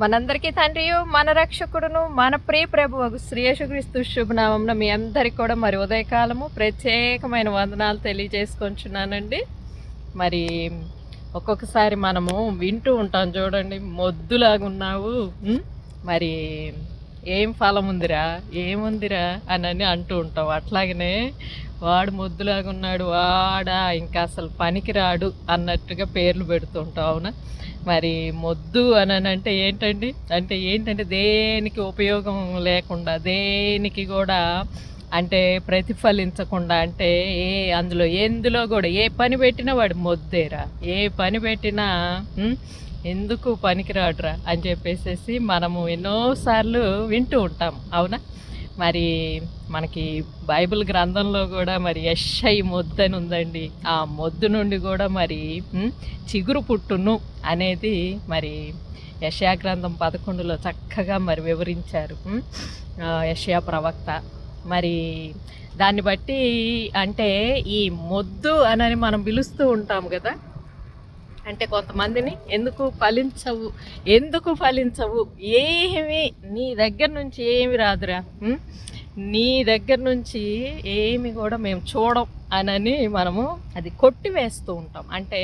మనందరికీ తండ్రియు మన రక్షకుడును మన ప్రియ ప్రభువు శ్రీయేసుక్రీస్తు శుభనామంలో మీ అందరికి కూడా మరి ఉదయకాలము ప్రత్యేకమైన వందనాలు తెలియజేసుకొంచున్నానండి. మరి ఒక్కొక్కసారి మనము వింటూ ఉంటాం చూడండి మొద్దులాగా ఉన్నావు మరి ఏం ఫలం ఉందిరా ఏముందిరా అని అని అంటూ ఉంటాం. అట్లాగనే వాడు మొద్దులాగా ఉన్నాడు వాడా ఇంకా అసలు పనికిరాడు అన్నట్టుగా పేర్లు పెడుతూ ఉంటాం అవునా? మరి మొద్దు అని అంటే ఏంటండి? అంటే ఏంటంటే దేనికి ఉపయోగం లేకుండా దేనికి కూడా అంటే ప్రతిఫలించకుండా అంటే ఏ అందులో ఎందులో కూడా ఏ పని పెట్టినా వాడు మొద్దేరా. ఏ పని పెట్టినా ఎందుకు పనికిరాడురా? అని చెప్పేసేసి మనము ఎన్నోసార్లు వింటూ ఉంటాం. అవునా? మరి మనకి బైబిల్ గ్రంథంలో కూడా మరి యషై మొద్దు అని ఉందండి. ఆ మొద్దు నుండి కూడా మరి చిగురు పుట్టును అనేది మరి యషయా గ్రంథం పదకొండులో చక్కగా మరి వివరించారు. యషయా ప్రవక్త. మరి దాన్ని బట్టి అంటే ఈ మొద్దు అని మనం పిలుస్తూ ఉంటాం కదా అంటే కొంతమందిని ఎందుకు ఫలించవు ఎందుకు ఫలించవు ఏమి నీ దగ్గర నుంచి ఏమి రాదురా నీ దగ్గర నుంచి ఏమి కూడా మేము చూడం అనని మనము అది కొట్టివేస్తూ ఉంటాం. అంటే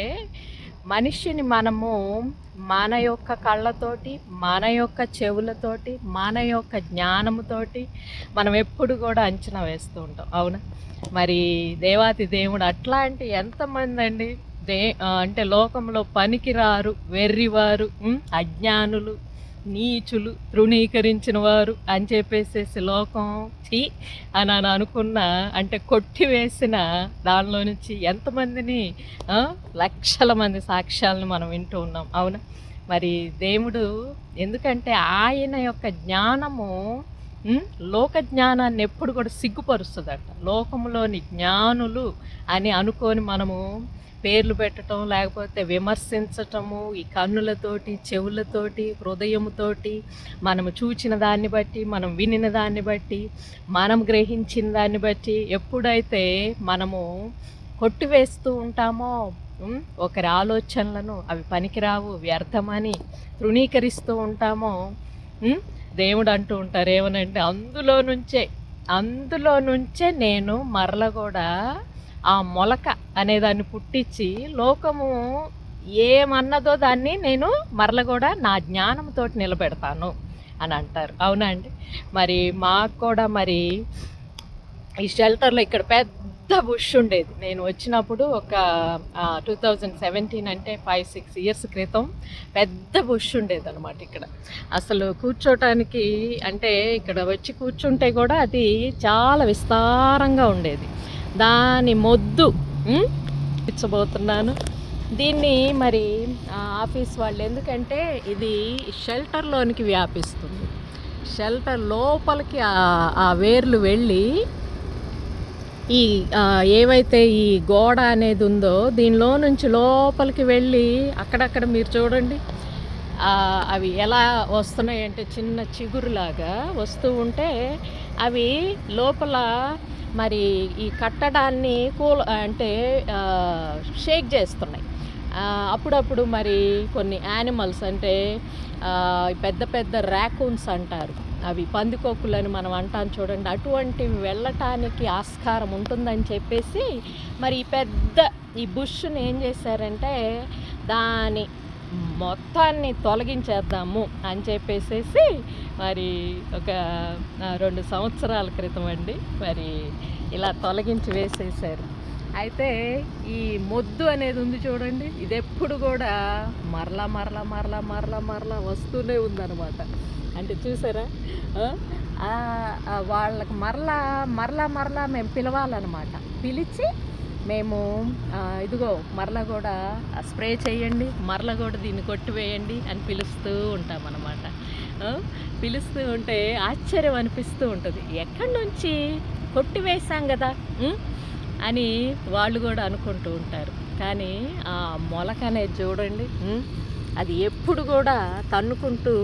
మనిషిని మనము మన యొక్క కళ్ళతోటి మన యొక్క చెవులతోటి మన యొక్క జ్ఞానముతోటి మనం ఎప్పుడు కూడా అంచనా వేస్తూ ఉంటాం. అవునా? మరి దేవాతి దేవుడు అట్లాంటి ఎంతమంది అండి దే అంటే లోకంలో పనికిరారు వెర్రివారు అజ్ఞానులు నీచులు తృణీకరించిన వారు అని చెప్పేసేసి లోకం ఛీ అని అని అనుకున్న అంటే కొట్టివేసిన దానిలో నుంచి ఎంతమందిని లక్షల మంది సాక్ష్యాలను మనం వింటూ ఉన్నాం. అవునా? మరి దేవుడు ఎందుకంటే ఆయన యొక్క జ్ఞానము లోక జ్ఞానాన్ని ఎప్పుడు కూడా సిగ్గుపరుస్తుందట. లోకంలోని జ్ఞానులు అని అనుకొని మనము పేర్లు పెట్టడం లేకపోతే విమర్శించటము ఈ కన్నులతోటి చెవులతోటి హృదయముతోటి మనం చూచిన దాన్ని బట్టి మనం వినిన దాన్ని బట్టి మనం గ్రహించిన దాన్ని బట్టి ఎప్పుడైతే మనము కొట్టివేస్తూ ఉంటామో ఒకరి ఆలోచనలను అవి పనికిరావు వ్యర్థమని తృణీకరిస్తూ ఉంటామో దేవుడు అంటూ ఉంటారు. ఏమనంటే అందులో నుంచే అందులో నుంచే నేను మరల కూడా ఆ మొలక అనేదాన్ని పుట్టించి లోకము ఏమన్నదో దాన్ని నేను మరల కూడా నా జ్ఞానంతో నిలబెడతాను అని అంటారు. అవునా అండి? మరి మాకు కూడా మరి ఈ షెల్టర్లో ఇక్కడ పెద్ద బుష్ ఉండేది. నేను వచ్చినప్పుడు ఒక టూ థౌజండ్ సెవెంటీన్ అంటే ఫైవ్ సిక్స్ ఇయర్స్ క్రితం పెద్ద బుష్ ఉండేది అనమాట ఇక్కడ. అసలు కూర్చోటానికి అంటే ఇక్కడ వచ్చి కూర్చుంటే కూడా అది చాలా విస్తారంగా ఉండేది. దాని మొద్దు ఇచ్చబోతున్నాను దీన్ని మరి ఆఫీస్ వాళ్ళు ఎందుకంటే ఇది షెల్టర్లోనికి వ్యాపిస్తుంది. షెల్టర్ లోపలికి ఆ- వేర్లు వెళ్ళి ఈ ఏవైతే ఈ గోడ అనేది ఉందో దీనిలో నుంచి లోపలికి వెళ్ళి అక్కడక్కడ మీరు చూడండి. అవి ఎలా వస్తున్నాయంటే చిన్న చిగురులాగా వస్తూ ఉంటే అవి లోపల మరి ఈ కట్టడాన్ని కూల అంటే షేక్ చేస్తున్నాయి. అప్పుడప్పుడు మరి కొన్ని యానిమల్స్ అంటే పెద్ద పెద్ద ర్యాకూన్స్ అంటారు. అవి పందికొక్కులని మనం అంటాం చూడండి. అటువంటివి వెళ్ళటానికి ఆస్కారం ఉంటుందని చెప్పేసి మరి ఈ పెద్ద ఈ బుష్ని ఏం చేశారంటే దాని మొత్తాన్ని తొలగించేద్దాము అని చెప్పేసేసి మరి ఒక రెండు సంవత్సరాల క్రితం అండి మరి ఇలా తొలగించి వేసేసారు. అయితే ఈ మొద్దు అనేది ఉంది చూడండి ఇది ఎప్పుడు కూడా మరలా మరలా మరలా మరలా మరలా వస్తూనే ఉందన్నమాట. అంటే చూసారా? వాళ్ళకి మరలా మరలా మరలా మేము పిలవాలన్నమాట. పిలిచి మేము ఇదిగో మరలా కూడా స్ప్రే చేయండి. మరలా కూడా దీన్ని కొట్టివేయండి అని పిలుస్తూ ఉంటాం అన్నమాట పిలుస్తూ ఉంటే ఆశ్చర్యం అనిపిస్తూ ఉంటుంది. ఎక్కడి నుంచి కొట్టివేశాం కదా అని వాళ్ళు కూడా అనుకుంటూ ఉంటారు. కానీ ఆ మొలక అనేది చూడండి అది ఎప్పుడు కూడా తన్నుకుంటూ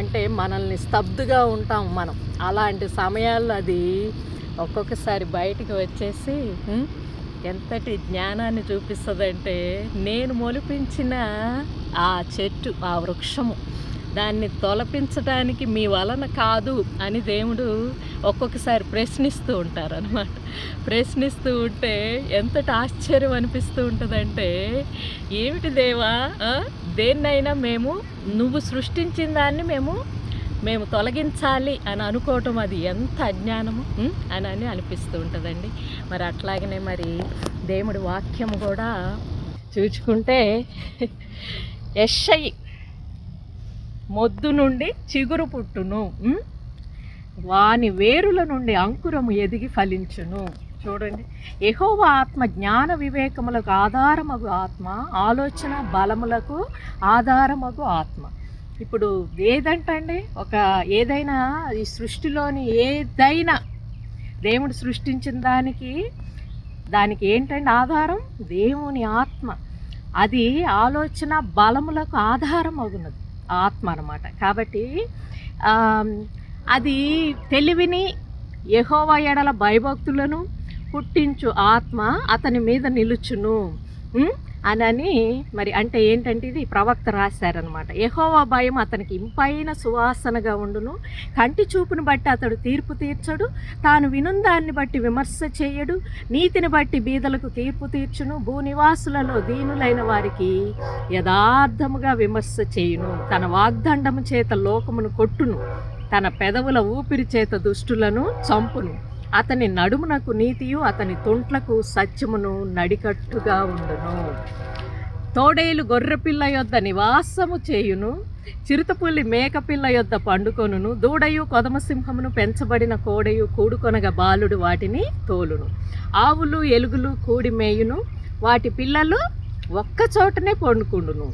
అంటే మనల్ని స్తబ్దుగా ఉంటాం మనం. అలాంటి సమయాల్లో అది ఒక్కొక్కసారి బయటికి వచ్చేసి ఎంతటి జ్ఞానాన్ని చూపిస్తుందంటే నేను మొలిపించిన ఆ చెట్టు ఆ వృక్షము దాన్ని తొలపించడానికి మీ వలన కాదు అని దేవుడు ఒక్కొక్కసారి ప్రశ్నిస్తూ ఉంటారు అనమాట ప్రశ్నిస్తూ ఉంటే ఎంతటి ఆశ్చర్యం అనిపిస్తూ ఉంటుందంటే ఏమిటి దేవా? దేన్నైనా మేము నువ్వు సృష్టించిన దాన్ని మేము మేము తొలగించాలి అని అనుకోవటం అది ఎంత అజ్ఞానము? అని అని అనిపిస్తూ ఉంటుందండి మరి అట్లాగనే మరి దేవుడి వాక్యం కూడా చూచుకుంటే యెషయి మొద్దు నుండి చిగురు పుట్టును? వాని వేరుల నుండి అంకురము ఎదిగి ఫలించును చూడండి యెహోవా ఆత్మ జ్ఞాన వివేకములకు ఆధారమగు ఆత్మ ఆలోచన బలములకు ఆధారమగు ఆత్మ ఇప్పుడు ఏదంటండి ఒక ఏదైనా ఈ సృష్టిలోని ఏదైనా దేవుడు సృష్టించిన దానికి దానికి ఏంటండి ఆధారం? దేవుని ఆత్మ. అది ఆలోచన బలములకు ఆధారం అవునది ఆత్మ అన్నమాట. కాబట్టి అది తెలివిని యహోవ ఎడల భయభక్తులను పుట్టించు ఆత్మ అతని మీద నిలుచును. అనని మరి అంటే ఏంటంటే ఇది ప్రవక్త రాశారనమాట. యహోవా భయం అతనికి ఇంపైన సువాసనగా ఉండును. కంటి చూపును బట్టి అతడు తీర్పు తీర్చడు. తాను వినుందాన్ని బట్టి విమర్శ చేయడు. నీతిని బట్టి బీదలకు తీర్పు తీర్చును. భూనివాసులలో దీనులైన వారికి యథార్థముగా విమర్శ చేయును. తన వాగ్దండము చేత లోకమును కొట్టును. తన పెదవుల ఊపిరి చేత దుష్టులను చంపును. అతని నడుమునకు నీతియు అతని తొంట్లకు సత్యమును నడికట్టుగా ఉండును. తోడేలు గొర్రెపిల్ల యొద్ద నివాసము చేయును చిరుతపుల్లి మేకపిల్ల యొద్ద పండుకొనును దూడయు కొదమసింహమును పెంచబడిన కోడయు కూడుకొనగా బాలుడు వాటిని తోలును. ఆవులు ఎలుగులు కూడి మేయును వాటి పిల్లలు ఒక్క చోటనే పండుకుండును.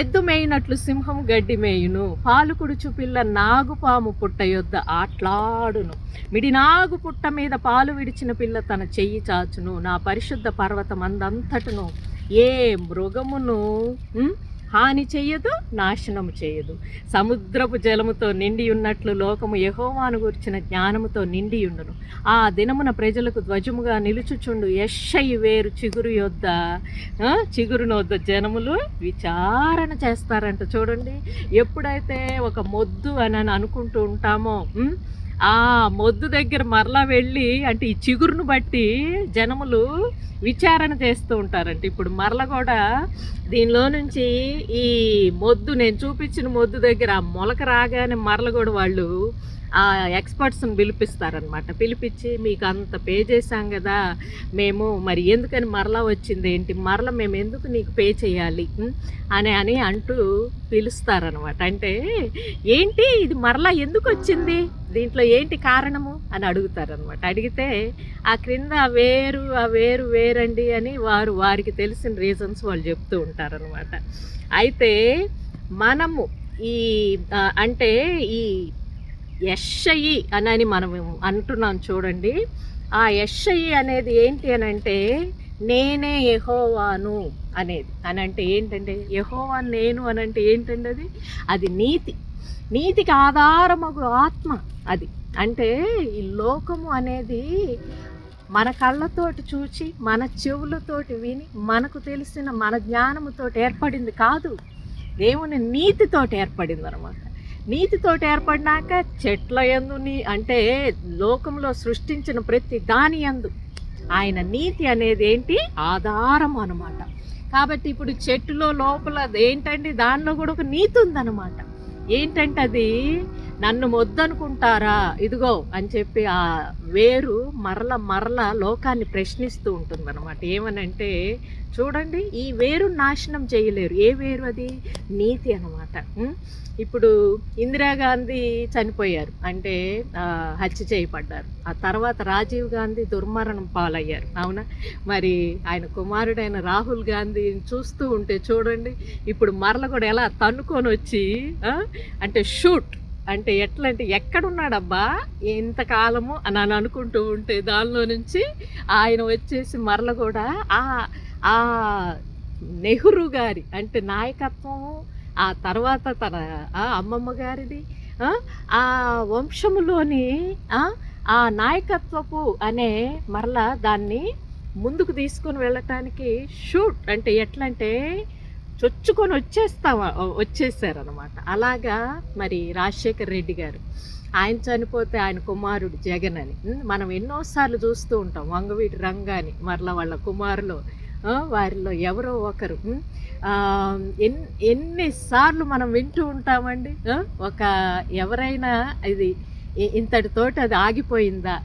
ఎద్దు మేయినట్లు సింహం గడ్డి మేయును. పాలుకుడుచు పిల్ల నాగుపాము పుట్ట యొద్ద ఆట్లాడును. మిడినాగు పుట్ట మీద పాలు విడిచిన పిల్ల తన చెయ్యి చాచును. నా పరిశుద్ధ పర్వతమందంతటను ఏ మృగమును హాని చెయ్యదు నాశనము చేయదు సముద్రపు జలముతో నిండి ఉన్నట్లు లోకము యహోవాను గూర్చిన జ్ఞానముతో నిండి ఉండును ఆ దినమున ప్రజలకు ధ్వజముగా నిలుచుచుండు యెషయి వేరు చిగురు యొద్ద ఆ, చిగురును వద్ద జనములు విచారణ చేస్తారంట చూడండి. ఎప్పుడైతే ఒక మొద్దు అని అని అనుకుంటూ ఉంటామో ఆ మొద్దు దగ్గర మరలా వెళ్ళి అంటే ఈ చిగురును బట్టి జనములు విచారణ చేస్తూ ఉంటారంట. ఇప్పుడు మరల కూడా దీనిలో నుంచి ఈ మొద్దు నేను చూపించిన మొద్దు దగ్గర ఆ మొలక రాగానే మరల కూడా వాళ్ళు ఎక్స్పర్ట్స్ని పిలిపిస్తారనమాట. పిలిపించి మీకు అంత పే చేశాం కదా మేము మరి ఎందుకని మరలా వచ్చింది ఏంటి? మరల మేము ఎందుకు నీకు పే చేయాలి? అని అని అంటూ పిలుస్తారనమాట. అంటే ఏంటి ఇది మరలా ఎందుకు వచ్చింది? దీంట్లో ఏంటి కారణము? అని అడుగుతారనమాట. అడిగితే ఆ క్రింద వేరు ఆ వేరు వేరండి అని వారు వారికి తెలిసిన రీజన్స్ వాళ్ళు చెప్తూ ఉంటారనమాట. అయితే మనము ఈ అంటే ఈ యషయి అని మనం అంటున్నాం చూడండి. ఆ యషయి అనేది ఏంటి అని అంటే నేనే యహోవాను అనేది. అని అంటే ఏంటంటే యెహోవా నేను అని అంటే ఏంటండి అది? అది నీతి. నీతికి ఆధారమగు ఆత్మ అది. అంటే ఈ లోకము అనేది మన కళ్ళతోటి చూచి మన చెవులతోటి విని మనకు తెలిసిన మన జ్ఞానముతోటి ఏర్పడింది కాదు. దేవుని నీతితోటి ఏర్పడింది అనమాట నీతితోటి ఏర్పడినాక చెట్ల ఎందు నీ అంటే లోకంలో సృష్టించిన ప్రతి దాని యందు ఆయన నీతి అనేది ఏంటి? ఆధారం అనమాట కాబట్టి ఇప్పుడు చెట్టులో లోపల ఏంటండి దానిలో కూడా ఒక నీతి ఉందన్నమాట. ఏంటంటే అది నన్ను మొద్దనుకుంటారా? ఇదిగో అని చెప్పి ఆ వేరు మరల మరల లోకాన్ని ప్రశ్నిస్తూ ఉంటుందన్నమాట. ఏమనంటే చూడండి ఈ వేరు నాశనం చేయలేరు. ఏ వేరు అది? నీతి అనమాట ఇప్పుడు ఇందిరాగాంధీ చనిపోయారు. అంటే హత్య చేయబడ్డారు. ఆ తర్వాత రాజీవ్ గాంధీ దుర్మరణం పాలయ్యారు. అవునా? మరి ఆయన కుమారుడైన రాహుల్ గాంధీని చూస్తూ ఉంటే చూడండి ఇప్పుడు మరల కూడా ఎలా తన్నుకొని వచ్చి అంటే షూట్ అంటే ఎట్లా అంటే ఎక్కడున్నాడబ్బా ఇంతకాలము అని అని అనుకుంటూ ఉంటే దానిలో నుంచి ఆయన వచ్చేసి మరల కూడా ఆ ఆ నెహ్రూ గారి అంటే నాయకత్వము ఆ తర్వాత తన ఆ అమ్మమ్మ గారిది ఆ, వంశములోని ఆ, నాయకత్వపు అనే మరలా దాన్ని ముందుకు తీసుకొని వెళ్ళటానికి షూట్. అంటే ఎట్లంటే అంటే చొచ్చుకొని వచ్చేస్తా వచ్చేసారనమాట అలాగా మరి రాజశేఖర్ రెడ్డి గారు ఆయన చనిపోతే ఆయన కుమారుడు జగన్ అని. మనం ఎన్నోసార్లు చూస్తూ ఉంటాం వంగవీటి రంగాని మరలా వాళ్ళ కుమారులు వారిలో ఎవరో ఒకరు. ఎన్ ఎన్నిసార్లు మనం వింటూ ఉంటామండి ఒక ఎవరైనా ఇది ఇంతటితోటి అది ఆగిపోయిందా?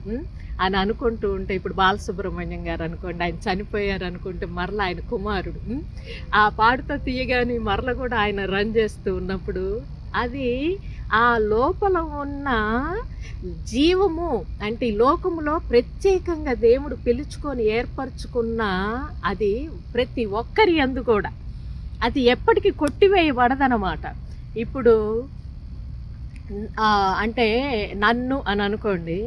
అని అనుకుంటూ ఉంటే ఇప్పుడు బాలసుబ్రహ్మణ్యం గారు అనుకోండి ఆయన చనిపోయారు అనుకుంటే మరల ఆయన కుమారుడు. ఆ పాడుతో తీయగాని మరల కూడా ఆయన రన్ చేస్తూ ఉన్నప్పుడు అది ఆ లోపల ఉన్న జీవము అంటే ఈ లోకములో ప్రత్యేకంగా దేవుడు పిలుచుకొని ఏర్పరచుకున్న అది ప్రతి ఒక్కరి అందు కూడా. అది ఎప్పటికీ కొట్టివేయబడదనమాట ఇప్పుడు అంటే నన్ను అని అనుకోండి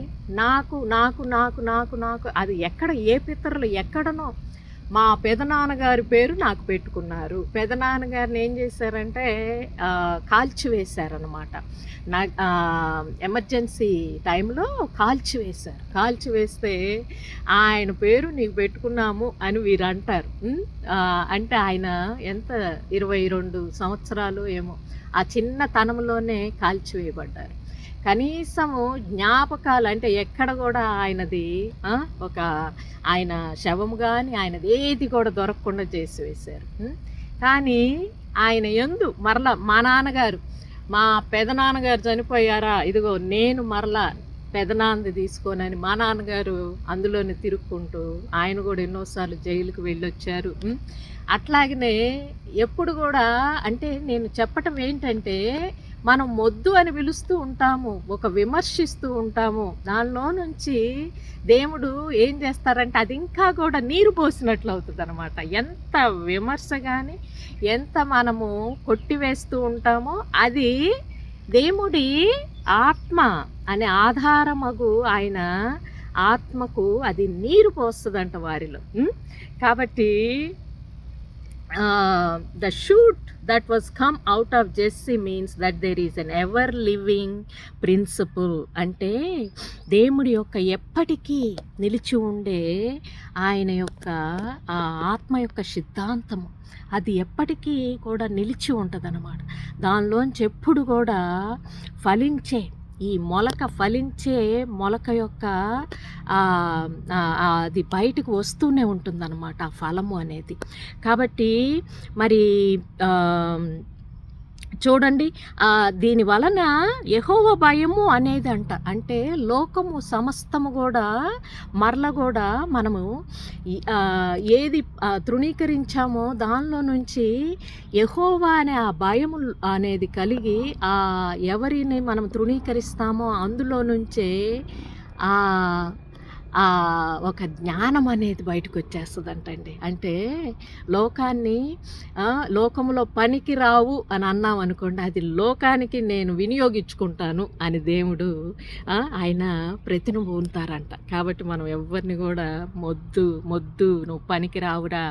నాకు నాకు నాకు నాకు నాకు అది ఎక్కడ ఏ పితరులు ఎక్కడనో మా పెదనాన్నగారి పేరు నాకు పెట్టుకున్నారు. పెదనాన్నగారిని ఏం చేశారంటే కాల్చివేశారనమాట నా ఎమర్జెన్సీ టైంలో కాల్చివేశారు కాల్చివేస్తే ఆయన పేరు నీకు పెట్టుకున్నాము అని వీరు అంటారు. అంటే ఆయన ఎంత? ఇరవై రెండు సంవత్సరాలు ఏమో. ఆ చిన్న తనంలోనే కాల్చివేయబడ్డారు. కనీసము జ్ఞాపకాలు అంటే ఎక్కడ కూడా ఆయనది ఒక ఆయన శవము కానీ ఆయనది ఏది కూడా దొరకకుండా చేసి వేశారు కానీ ఆయన ఎందు మరలా మా నాన్నగారు మా పెదనాన్నగారు చనిపోయారా ఇదిగో నేను మరలా పెదనాన్నది తీసుకోనని మా నాన్నగారు అందులోనే తిరుక్కుంటూ ఆయన కూడా ఎన్నోసార్లు జైలుకు వెళ్ళొచ్చారు. అట్లాగనే ఎప్పుడు కూడా అంటే నేను చెప్పటం ఏంటంటే మనం మొద్దు అని పిలుస్తూ ఉంటాము ఒక విమర్శిస్తూ ఉంటాము. దానిలో నుంచి దేవుడు ఏం చేస్తారంటే అది ఇంకా కూడా నీరు పోసినట్లు అవుతుంది అనమాట ఎంత విమర్శ కానీ ఎంత మనము కొట్టివేస్తూ ఉంటామో అది దేవుడి ఆత్మ అనే ఆధారమగు ఆయన ఆత్మకు అది నీరు పోస్తుందంట వారిలో. కాబట్టి the shoot that was come out of Jesse means that there is an ever living principle అంటే దేవుడి యొక్క ఎప్పటికీ నిలిచి ఉండే ఆయన యొక్క ఆ ఆత్మ యొక్క సిద్ధాంతము. అది ఎప్పటికీ కూడా నిలిచి ఉంటుందన్నమాట. దానిలోంచి ఎప్పుడు కూడా ఫలించే ఈ మొలక ఫలించే మొలక యొక్క అది బయటకు వస్తూనే ఉంటుందన్నమాట ఆ ఫలము అనేది. కాబట్టి మరి చూడండి దీని వలన యహోవ భయము అనేది అంట అంటే లోకము సమస్తము కూడా మరల కూడా మనము ఏది తృణీకరించామో దానిలో నుంచి యహోవా అనే ఆ భయము అనేది కలిగి ఆ ఎవరిని మనం తృణీకరిస్తామో అందులో నుంచే ఆ ఒక జ్ఞానం అనేది బయటకు వచ్చేస్తుందంటండి అంటే లోకాన్ని లోకంలో పనికి రావు అని అన్నాం అనుకోండి అది లోకానికి నేను వినియోగించుకుంటాను అని దేవుడు ఆయన ప్రతిని పొందుతారంట కాబట్టి మనం ఎవరిని కూడా మొద్దు మొద్దు నువ్వు పనికి రావురా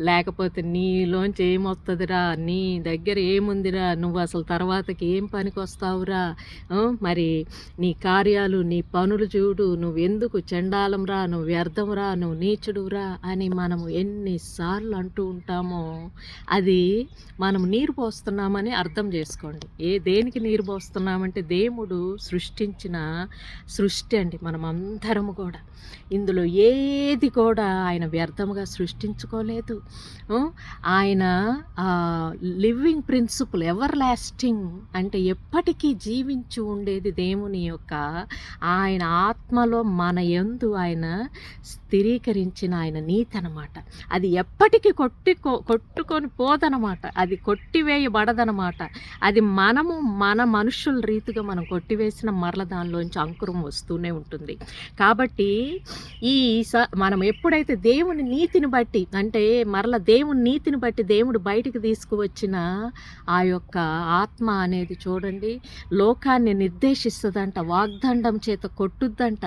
లేకపోతే నీలోంచి ఏమొస్తుందిరా నీ దగ్గర ఏముందిరా నువ్వు అసలు తర్వాతకి ఏం పనికి వస్తావురా మరి నీ కార్యాలు నీ పనులు చూడు నువ్వు ఎందుకు చండాలం రా నువ్వు వ్యర్థం రా నువ్వు నీచుడురా అని మనము ఎన్నిసార్లు అంటూ ఉంటామో అది మనం నీరు పోస్తున్నామని అర్థం చేసుకోండి. ఏ దేనికి నీరు పోస్తున్నామంటే దేవుడు సృష్టించిన సృష్టి అండి మనం అందరము కూడా. ఇందులో ఏది కూడా ఆయన వ్యర్థముగా సృష్టించుకోలేదు. ఆయన లివింగ్ ప్రిన్సిపల్ ఎవర్ లాస్టింగ్ అంటే ఎప్పటికీ జీవించి ఉండేది దేవుని యొక్క ఆయన ఆత్మలో మన మన ఎందు ఆయన స్థిరీకరించిన ఆయన నీతి అనమాట అది ఎప్పటికీ కొట్టి కొట్టుకొని పోదనమాట. అది కొట్టివేయబడదనమాట. అది మనము మన మనుషుల రీతిగా మనం కొట్టివేసిన మరల దానిలోంచి అంకురం వస్తూనే ఉంటుంది. కాబట్టి ఈ స మనం ఎప్పుడైతే దేవుని నీతిని బట్టి అంటే మరల దేవుని నీతిని బట్టి దేవుడు బయటికి తీసుకువచ్చిన ఆ యొక్క ఆత్మ అనేది చూడండి లోకాన్ని నిర్దేశిస్తుందంట వాగ్దండం చేత కొట్టుద్దంట.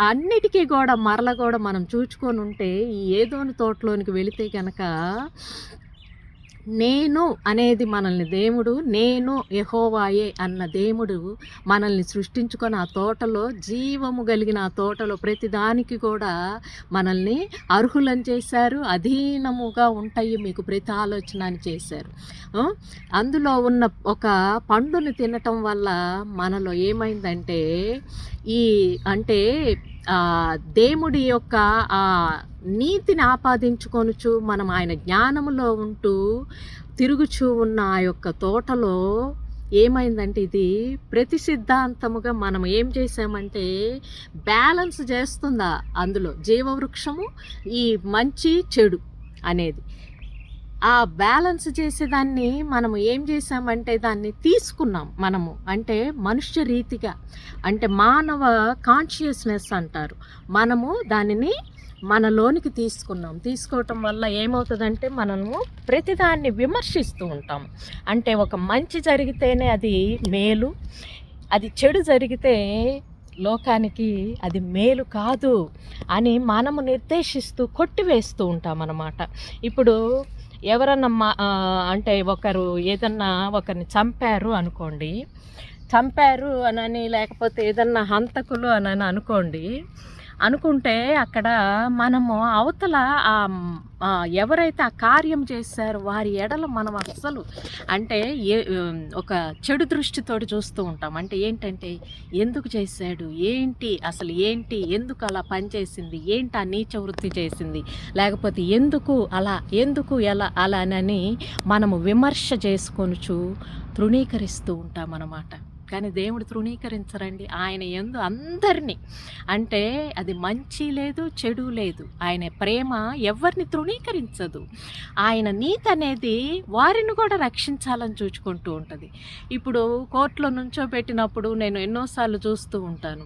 అన్నిటికీ కూడా మరల కూడా మనం చూచుకొని ఉంటే ఈ ఏదోని తోటలోనికి వెళితే కనుక నేను అనేది మనల్ని దేవుడు నేను ఎహోవాయే అన్న దేవుడు మనల్ని సృష్టించుకొని ఆ తోటలో జీవము కలిగిన ఆ తోటలో ప్రతిదానికి కూడా మనల్ని అర్హులను చేశారు అధీనముగా ఉంటాయి మీకు ప్రతి ఆలోచన అని చేశారు. అందులో ఉన్న ఒక పండుని తినటం వల్ల మనలో ఏమైందంటే ఈ అంటే దేవుడి యొక్క ఆ నీతిని ఆపాదించుకొనుచు మనం ఆయన జ్ఞానములో ఉంటూ తిరుగుచూ ఉన్న ఆ యొక్క తోటలో ఏమైందంటే ఇది ప్రతి సిద్ధాంతముగా మనం ఏం చేసామంటే బ్యాలెన్స్ చేస్తుందా అందులో జీవవృక్షము ఈ మంచి చెడు అనేది. ఆ బ్యాలెన్స్ చేసేదాన్ని మనం ఏం చేసామంటే దాన్ని తీసుకున్నాం మనము. అంటే మనుష్య రీతిగా. అంటే మానవ కాన్షియస్నెస్ అంటారు. మనము దానిని మనలోనికి తీసుకున్నాం. తీసుకోవటం వల్ల ఏమవుతుందంటే మనము ప్రతిదాన్ని విమర్శిస్తూ ఉంటాం అంటే ఒక మంచి జరిగితేనే అది మేలు. అది చెడు జరిగితే లోకానికి అది మేలు కాదు అని మనము నిర్దేశిస్తూ కొట్టివేస్తూ ఉంటాం అన్నమాట ఇప్పుడు ఎవరన్నా మా అంటే ఒకరు ఏదన్నా ఒకరిని చంపారు అనుకోండి చంపారు అనని లేకపోతే ఏదన్నా హంతకులు అనని అనుకోండి అనుకుంటే అక్కడ మనము అవతల ఎవరైతే ఆ కార్యం చేశారో వారి ఎడల మనం అస్సలు అంటే ఏ ఒక చెడు దృష్టితోటి చూస్తూ ఉంటాం. అంటే ఏంటంటే ఎందుకు చేశాడు? ఏంటి? అసలు ఏంటి? ఎందుకు అలా పనిచేసింది ఏంటి ఆ నీచ వృత్తి చేసింది? లేకపోతే ఎందుకు అలా ఎందుకు ఎలా అలా అని మనము విమర్శ చేసుకొనుచు తృణీకరిస్తూ ఉంటాం అన్నమాట కానీ దేవుడు తృణీకరించరండి. ఆయన ఎందు అందరినీ. అంటే అది మంచి లేదు చెడు లేదు. ఆయన ప్రేమ ఎవరిని తృణీకరించదు. ఆయన నీతి అనేది వారిని కూడా రక్షించాలని చూచుకుంటూ ఉంటుంది. ఇప్పుడు కోర్టులో నుంచోబెట్టినప్పుడు నేను ఎన్నోసార్లు చూస్తూ ఉంటాను.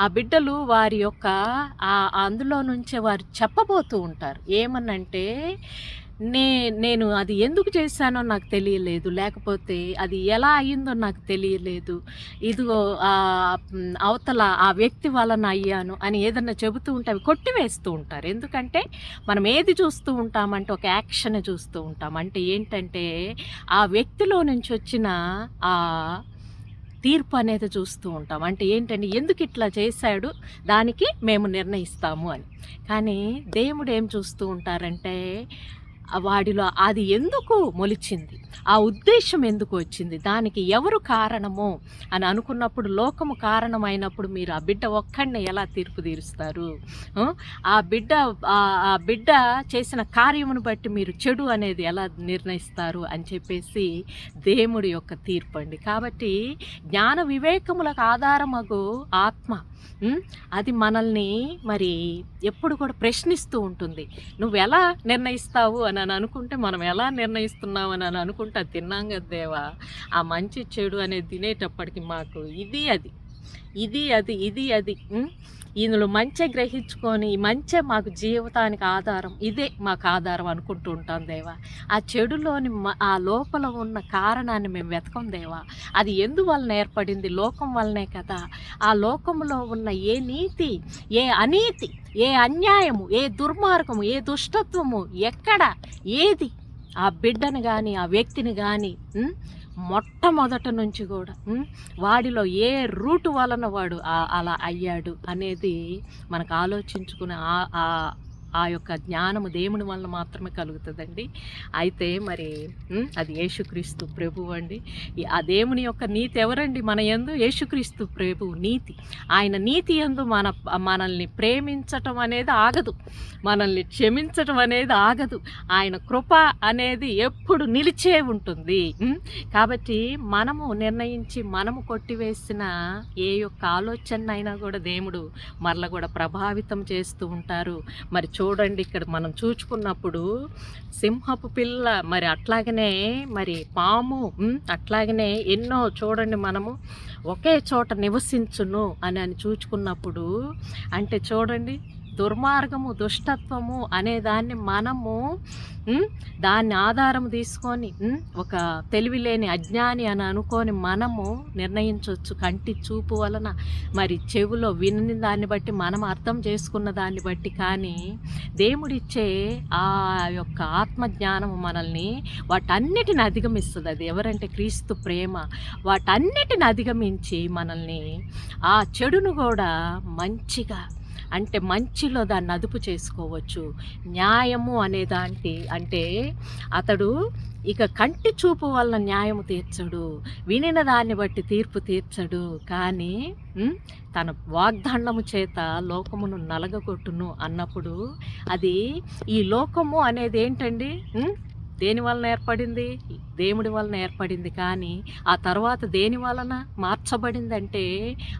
ఆ బిడ్డలు వారి యొక్క అందులో నుంచే వారు చెప్పబోతూ ఉంటారు. ఏమనంటే నే నేను అది ఎందుకు చేశానో నాకు తెలియలేదు. లేకపోతే అది ఎలా అయ్యిందో నాకు తెలియలేదు. ఇదిగో అవతల ఆ వ్యక్తి వలన అయ్యాను అని ఏదన్నా చెబుతూ ఉంటే అవి కొట్టివేస్తూ ఉంటారు. ఎందుకంటే మనం ఏది చూస్తూ ఉంటామంటే ఒక యాక్షన్ చూస్తూ ఉంటాం. అంటే ఏంటంటే ఆ వ్యక్తిలో నుంచి వచ్చిన ఆ తీర్పు అనేది చూస్తూ ఉంటాం. అంటే ఏంటంటే ఎందుకు ఇట్లా చేశాడు? దానికి మేము నిర్ణయిస్తాము అని. కానీ దేవుడు ఏం చూస్తూ ఉంటారంటే వాడిలో అది ఎందుకు మొలిచింది? ఆ ఉద్దేశం ఎందుకు వచ్చింది? దానికి ఎవరు కారణము? అని అనుకున్నప్పుడు లోకము కారణమైనప్పుడు మీరు ఆ బిడ్డ ఒక్కడిని ఎలా తీర్పు తీరుస్తారు? ఆ? బిడ్డ ఆ- బిడ్డ చేసిన కార్యమును బట్టి మీరు చెడు అనేది ఎలా నిర్ణయిస్తారు? అని చెప్పేసి దేవుడి యొక్క తీర్పు అండి. కాబట్టి జ్ఞాన వివేకములకు ఆధారమగు ఆత్మ అది మనల్ని మరి ఎప్పుడు కూడా ప్రశ్నిస్తూ ఉంటుంది. నువ్వు ఎలా నిర్ణయిస్తావు? అని అని అనుకుంటే మనం ఎలా నిర్ణయిస్తున్నావు అని అని అనుకుంటే అది తిన్నాం కదా దేవా. ఆ మంచి చెడు అనేది తినేటప్పటికి మాకు ఇది అది. ఇది అది ఇది అది. ఈయనలో ఇందులో మంచి గ్రహించుకొని మంచి మాకు జీవితానికి ఆధారం. ఇదే మాకు ఆధారం అనుకుంటూ ఉంటాం దేవా. ఆ చెడులోని ఆ లోపల ఉన్న కారణాన్ని మేము వెతకం దేవా. అది ఎందువలన ఏర్పడింది? లోకం వల్లనే కదా. ఆ లోకంలో ఉన్న ఏ నీతి ఏ అనీతి ఏ అన్యాయము ఏ దుర్మార్గము ఏ దుష్టత్వము ఎక్కడ ఏది? ఆ బిడ్డను కానీ ఆ వ్యక్తిని కానీ మొట్టమొదట నుంచి కూడా వాడిలో ఏ రూటు వలన వాడు అలా అయ్యాడు అనేది మనకు ఆలోచించుకునే ఆ- యొక్క జ్ఞానము దేవుని వల్ల మాత్రమే కలుగుతుందండి. అయితే మరి అది యేసుక్రీస్తు ప్రభు అండి. ఆ దేవుని యొక్క నీతి ఎవరండి? మన యందు యేసుక్రీస్తు ప్రభు నీతి. ఆయన నీతి యందు మన మనల్ని ప్రేమించటం అనేది ఆగదు. మనల్ని క్షమించటం అనేది ఆగదు. ఆయన కృప అనేది ఎప్పుడు నిలిచే ఉంటుంది. కాబట్టి మనము నిర్ణయించి మనము కొట్టివేసిన ఏ యొక్క ఆలోచన అయినా కూడా దేవుడు మరల కూడా ప్రభావితం చేస్తూ ఉంటారు. మరి చూ చూడండి ఇక్కడ మనం చూచుకున్నప్పుడు సింహపు పిల్ల మరి అట్లాగనే మరి పాము అట్లాగనే ఎన్నో చూడండి మనము ఒకే చోట నివసించును అని అని చూచుకున్నప్పుడు అంటే చూడండి దుర్మార్గము దుష్టత్వము అనే దాన్ని మనము దాన్ని ఆధారం తీసుకొని ఒక తెలివి లేని అజ్ఞాని అని అనుకొని మనము నిర్ణయించవచ్చు. కంటి చూపు వలన మరి చెవులో విని దాన్ని బట్టి మనం అర్థం చేసుకున్న దాన్ని బట్టి కానీ దేవుడిచ్చే ఆ యొక్క ఆత్మజ్ఞానము మనల్ని వాటన్నిటిని అధిగమిస్తుంది. అది ఎవరంటే క్రీస్తు ప్రేమ. వాటన్నిటిని అధిగమించి మనల్ని ఆ చెడును కూడా మంచిగా అంటే మంచిలో దాన్ని అదుపు చేసుకోవచ్చు. న్యాయము అనే దాంటి అంటే అతడు ఇక కంటి చూపు వలన న్యాయము తీర్చడు. వినిన దాన్ని బట్టి తీర్పు తీర్చడు. కానీ తన వాగ్దండము చేత లోకమును నలగగొట్టును అన్నప్పుడు అది ఈ లోకము అనేది ఏంటండి? దేని వలన ఏర్పడింది? దేవుడి వలన ఏర్పడింది. కానీ ఆ తర్వాత దేని వలన మార్చబడిందంటే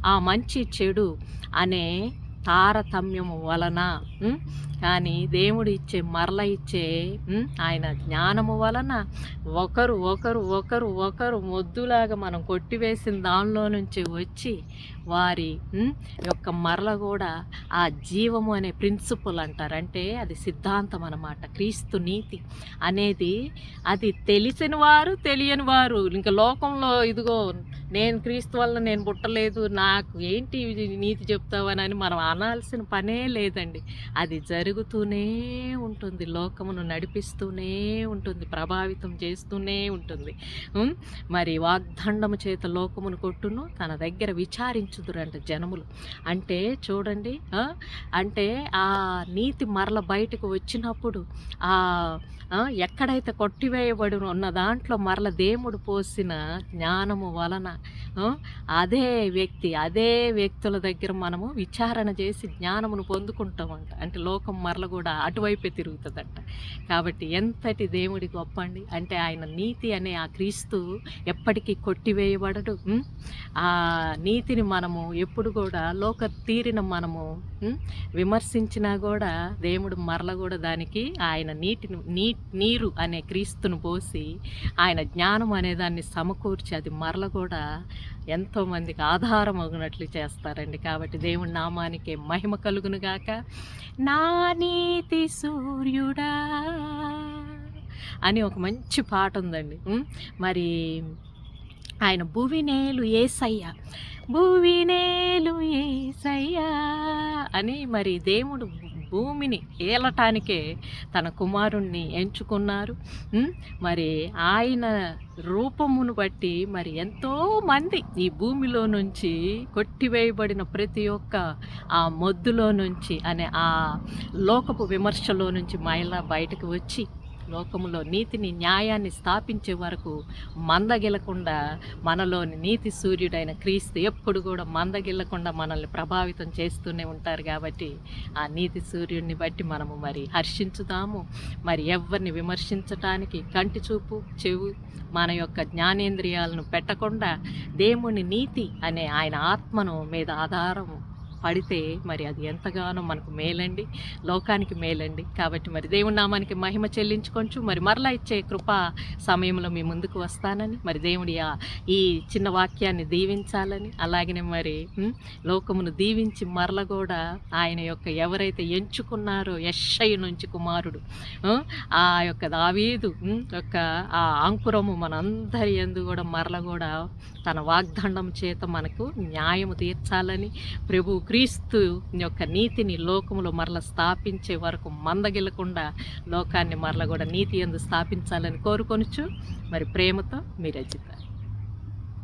ఆ మంచి చెడు అనే తారతమ్యము వలన కానీ దేవుడు ఇచ్చే మరల ఇచ్చే ఆయన జ్ఞానము వలన ఒకరు ఒకరు ఒకరు ఒకరు మొద్దులాగా మనం కొట్టివేసిన దానిలో నుంచి వచ్చి వారి యొక్క మరల కూడా ఆ జీవము అనే ప్రిన్సిపల్ అంటారు. అంటే అది సిద్ధాంతం అనమాట క్రీస్తు నీతి అనేది అది తెలిసిన వారు తెలియని వారు. ఇంకా లోకంలో ఇదిగో నేను క్రీస్తు వల్ల నేను పుట్టలేదు నాకు ఏంటి నీతి చెప్తావని మనం అనాల్సిన పనే లేదండి. అది జరుగుతూనే ఉంటుంది. లోకమును నడిపిస్తూనే ఉంటుంది. ప్రభావితం చేస్తూనే ఉంటుంది. మరి వాగ్దండము చేత లోకమును కొట్టును తన దగ్గర విచారించుదురంట జనములు. అంటే చూడండి అంటే ఆ నీతి మరల బయటకు వచ్చినప్పుడు ఆ, ఎక్కడైతే కొట్టివేయబడి ఉన్న దాంట్లో మరల దేవుడు పోసిన జ్ఞానము వలన అదే వ్యక్తి అదే వ్యక్తుల దగ్గర మనము విచారణ చేసి జ్ఞానమును పొందుకుంటామంట. అంటే లోకం మరల కూడా అటువైపే తిరుగుతుందంట. కాబట్టి ఎంతటి దేవుడి గొప్ప అండి? అంటే ఆయన నీతి అనే ఆ క్రీస్తు ఎప్పటికీ కొట్టివేయబడడు. ఆ నీతిని మనము ఎప్పుడు కూడా లోక తీరిన మనము విమర్శించినా కూడా దేవుడు మరల కూడా దానికి ఆయన నీటిని నీటి నీరు అనే క్రీస్తును పోసి ఆయన జ్ఞానం అనే దాన్ని సమకూర్చి అది మరల కూడా ఎంతోమందికి ఆధారమగునట్లు ఆధారం చేస్తారండి. కాబట్టి దేవుడి నామానికి మహిమ కలుగును గాక. నా నీతి సూర్యుడా అని ఒక మంచి పాట ఉందండి. మరి ఆయన భువినేలు ఏసయ్య భువినేలు ఏసయ్యా అని మరి దేవుడు భూమిని ఏలటానికే తన కుమారుణ్ణి ఎంచుకున్నారు. మరి ఆయన రూపమును బట్టి మరి ఎంతో మంది ఈ భూమిలో నుంచి కొట్టివేయబడిన ప్రతి ఒక్క ఆ మొద్దులో నుంచి అనే ఆ లోకపు విమర్శలో నుంచి మహిళ బయటకు వచ్చి లోకములో నీతిని న్యాయాన్ని స్థాపించే వరకు మందగిలకుండా మనలోని నీతి సూర్యుడైన క్రీస్తు ఎప్పుడు కూడా మందగిల్లకుండా మనల్ని ప్రభావితం చేస్తూనే ఉంటారు కాబట్టి ఆ నీతి సూర్యుడిని బట్టి మనము మరి హర్షించుదాము మరి ఎవరిని విమర్శించటానికి కంటి చూపు చెవు మన యొక్క జ్ఞానేంద్రియాలను పెట్టకుండా దేవుని నీతి అనే ఆయన ఆత్మను మీద ఆధారము పడితే మరి అది ఎంతగానో మనకు మేలండి. లోకానికి మేలండి. కాబట్టి మరి దేవుని నామానికి మహిమ చెల్లించుకొంచు. మరి మరలా ఇచ్చే కృప సమయంలో మీ ముందుకు వస్తానని. మరి దేవుడి ఆ ఈ చిన్న వాక్యాన్ని దీవించాలని. అలాగనే మరి లోకమును దీవించి మరల కూడా ఆయన యొక్క ఎవరైతే ఎంచుకున్నారో యశ్షయ్య నుంచి కుమారుడు ఆ యొక్క దావీదు యొక్క ఆ అంకురము మనందరి ఎందు కూడా మరల కూడా తన వాగ్దండం చేత మనకు న్యాయము తీర్చాలని ప్రభు క్రీస్తు యొక్క నీతిని లోకములో మరల స్థాపించే వరకు మందగిల్లకుండా లోకాన్ని మరల కూడా నీతి ఎందు స్థాపించాలని కోరుకొనుచు మరి ప్రేమతో మీరు రచిత.